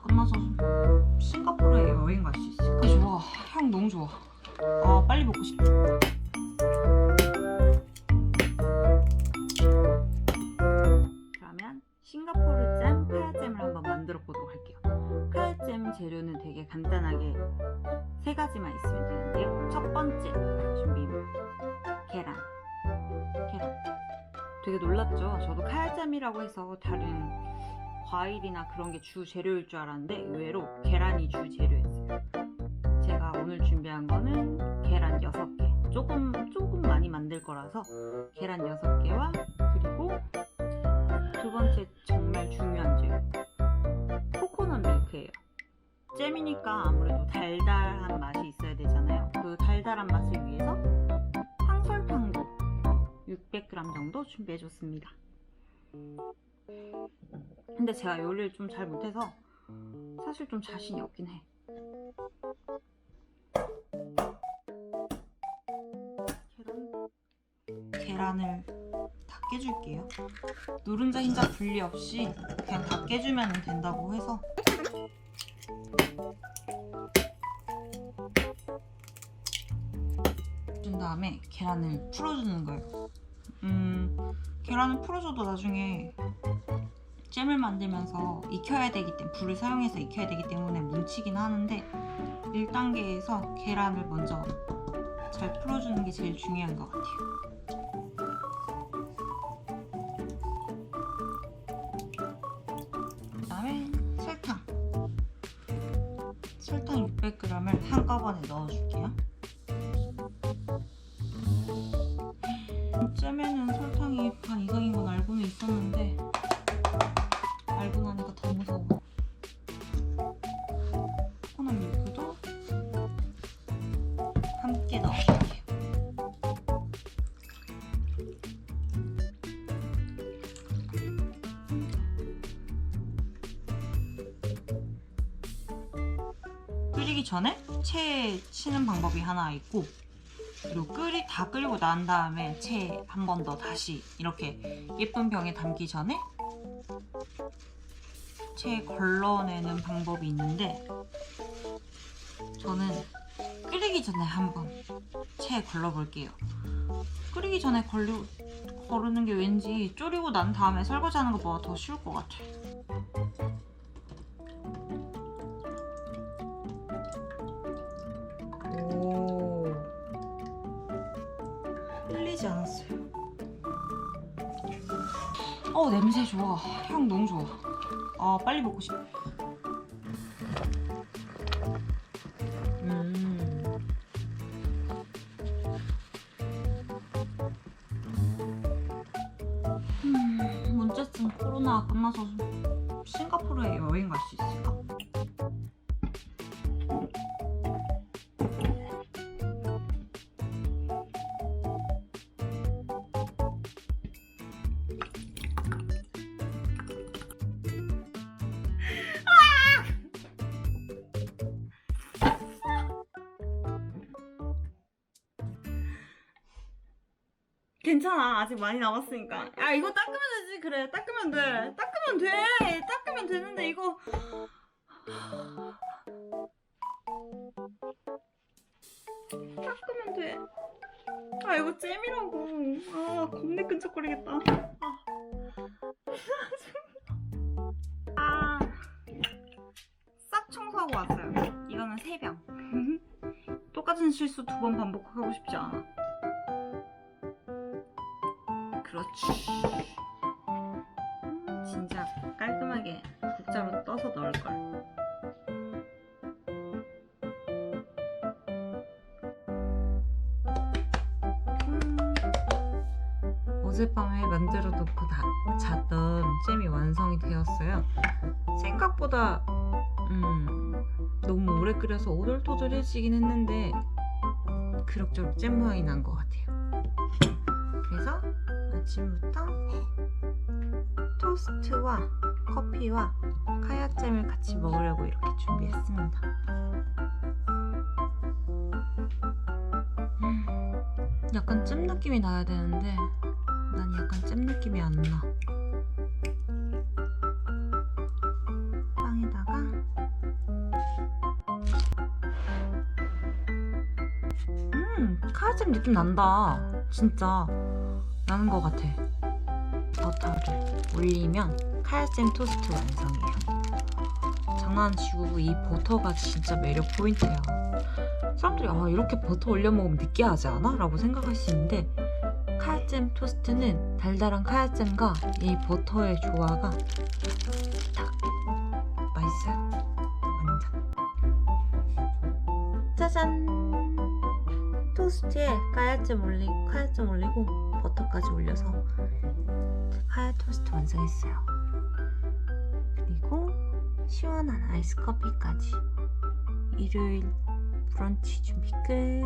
끝나서 싱가포르에 여행 갈 수 있을까? 좋아. 향 너무 좋아. 아, 빨리 먹고 싶다. 그러면 싱가포르 잼, 카야잼을 한번 만들어 보도록 할게요. 카야잼 재료는 되게 간단하게 세 가지만 있으면 되는데요. 첫 번째 준비물 계란. 계란. 되게 놀랐죠. 저도 카야잼이라고 해서 다른 과일이나 그런 게 주 재료일 줄 알았는데 의외로 계란이 주 재료였어요. 제가 오늘 준비한 거는 계란 6개. 조금 조금 많이 만들 거라서 계란 6개와 그리고 두 번째 정말 중요한 재료. 코코넛 밀크예요. 잼이니까 아무래도 달달한 맛이 있어야 되잖아요. 그 달달한 맛을 위해서 황설탕도 600g 정도 준비해줬습니다. 근데 제가 요리를 좀 잘 못해서 사실 좀 자신이 없긴 해. 계란, 계란을 다 깨줄게요. 노른자 흰자 분리 없이 그냥 다 깨주면 된다고 해서 준 다음에 계란을 풀어주는 거예요. 음, 계란을 풀어줘도 나중에 잼을 만들면서 익혀야 되기 때문에 불을 사용해서 익혀야 되기 때문에 뭉치긴 하는데 1단계에서 계란을 먼저 잘 풀어주는 게 제일 중요한 것 같아요. 그 다음에 설탕. 설탕 600g을 한꺼번에 넣어줄게요. 잼에는 설탕이 반 이상인 건 알고는 있었는데 알고 나니까 더 무서워. 코코넛 밀크도 함께 넣어줄게요. 끓이기 전에 체에 치는 방법이 하나 있고 그리고 끓이 다 끓이고 난 다음에 채 한 번 더 다시 이렇게 예쁜 병에 담기 전에 채 걸러내는 방법이 있는데 저는 끓이기 전에 한번 채에 걸러볼게요. 끓이기 전에 걸리, 거르는 게 왠지 졸이고 난 다음에 설거지하는 것보다 더 쉬울 것 같아. 오. 흘리지 않았어요. 어 냄새 좋아. 향 너무 좋아. 아 빨리 먹고 싶어. 음. 음, 언제쯤 코로나가 끝나서 싱가포르에 여행 갈수 괜찮아. 아직 많이 남았으니까. 야 이거 닦으면 되지 그래. 닦으면 돼. 닦으면 돼. 닦으면 되는데 이거. 닦으면 돼 아 이거 잼이라고. 아 겁내 끈적거리겠다. 아. 싹 청소하고 왔어요. 이거는 세병. 똑같은 실수 두 번 반복하고 싶지 않아 그렇지. 음, 진짜 깔끔하게 국자로 떠서 넣을 걸. 어젯밤에 만들어 놓고 다 잤던 잼이 완성이 되었어요. 생각보다 음, 너무 오래 끓여서 오돌토돌해지긴 했는데 그럭저럭 잼 모양이 난 것 같아요. 그래서 아침부터 토스트와 커피와 카야잼을 같이 먹으려고 이렇게 준비했습니다. 음, 약간 잼 느낌이 나야 되는데 난 약간 잼 느낌이 안 나. 빵에다가 음 카야잼 느낌 난다 진짜. 나는 것 같아. 버터를 올리면 카야잼 토스트 완성이에요. 장난치고 이 버터가 진짜 매력 포인트야. 사람들이 아 이렇게 버터 올려 먹으면 느끼하지 않아? 라고 생각할 수 있는데 카야잼 토스트는 달달한 카야잼과 이 버터의 조화가 딱 맛있어요. 완전. 짜잔! 토스트에 카야잼 올리고 카야잼 올리고 버터까지 올려서 카야 토스트 완성했어요. 그리고 시원한 아이스 커피까지 일요일 브런치 준비 끝.